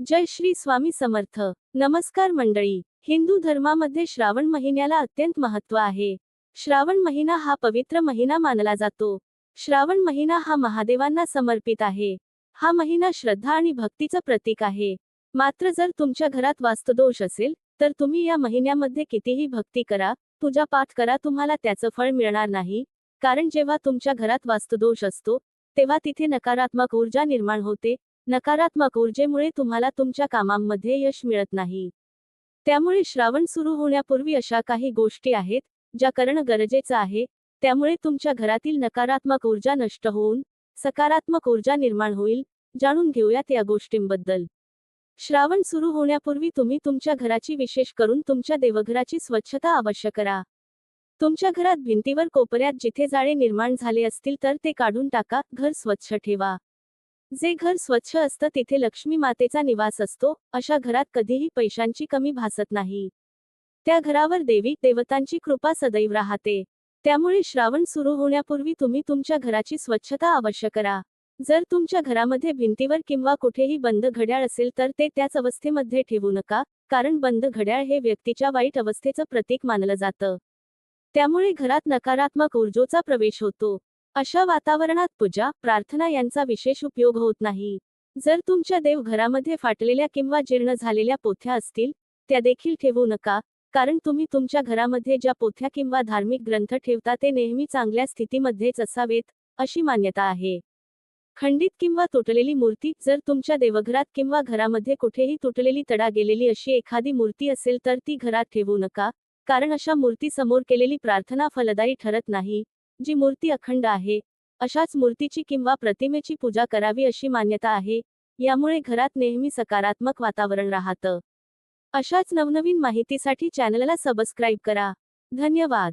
जय श्री स्वामी समर्थ. नमस्कार मंडळी. हिंदू धर्मामध्ये श्रावण महिन्याला अत्यंत महत्त्व आहे. श्रावण महिना हा पवित्र महिना मानला जातो. श्रावण महिना हा महादेवांना समर्पित आहे. हा महिना श्रद्धा आणि भक्तीचं प्रतीक आहे. मात्र जर तुमच्या घरात वास्तुदोष असेल तर तुम्ही या महिन्यामध्ये कितीही भक्ती करा पूजा पाठ करा तुम्हाला त्याचं फळ मिळणार नाही. कारण जेव्हा तुमच्या घरात वास्तुदोष असतो तेव्हा तिथे नकारात्मक ऊर्जा निर्माण होते नकारात्मक ऊर्जेमुळे तुम्हाला तुमच्या कामांमध्ये यश मिळत नाही. त्यामुळे श्रावण सुरू होण्यापूर्वी अशा काही गोष्टी आहेत ज्या करणं गरजेचं आहे त्यामुळे तुमच्या घरातील नकारात्मक ऊर्जा नष्ट होऊन सकारात्मक ऊर्जा निर्माण होईल जाणून घेऊयात या गोष्टींबद्दल. श्रावण सुरू होण्यापूर्वी तुम्ही तुमच्या घराची विशेष करून तुमच्या देवघराची स्वच्छता अवश्य करा. तुमच्या घरात भिंतीवर कोपऱ्यात जिथे जाळे निर्माण झाले असतील तर ते काढून टाका घर स्वच्छ ठेवा. जे घर स्वच्छ असतं तिथे लक्ष्मी मातेचा निवास असतो अशा घरात कधीही पैशांची कमी भासत नाही. त्या घरावर देवी देवतांची कृपा सदैव राहते. त्यामुळे श्रावण सुरू होण्यापूर्वी तुम्ही तुमच्या घराची स्वच्छता अवश्य करा. जर तुमच्या घरामध्ये भिंतीवर किंवा कुठेही बंद घड्याळ असेल तर ते त्याच अवस्थेमध्ये ठेवू नका कारण बंद घड्याळ हे व्यक्तीच्या वाईट अवस्थेचं प्रतीक मानलं जातं. त्यामुळे घरात नकारात्मक ऊर्जोचा प्रवेश होतो. अशा वातावरणात पूजा प्रार्थना यांचा विशेष उपयोग होत नाही. जर तुमच्या देवघरामध्ये फाटलेल्या किंवा जीर्ण झालेल्या पोथ्या असतील त्या देखील ठेवू नका कारण तुम्ही तुमच्या घरामध्ये ज्या पोथ्या किंवा धार्मिक ग्रंथ ठेवता ते नेहमी चांगल्या स्थितीमध्येच असावेत अशी मान्यता आहे. खंडित किंवा तुटलेली मूर्ती जर तुमच्या देवघरात किंवा घरामध्ये कुठेही तुटलेली तडा गेलेली अशी एखादी मूर्ती असेल तर ती घरात ठेवू नका कारण अशा मूर्ती समोर केलेली प्रार्थना फलदायी ठरत नाही. जी मूर्ती अखंड आहे अशाच मूर्तीची किंवा प्रतिमेची पूजा करावी अशी मान्यता आहे यामुळे घरात नेहमी सकारात्मक वातावरण राहतं. अशाच नवनवीन माहितीसाठी चॅनलला सबस्क्राईब करा. धन्यवाद.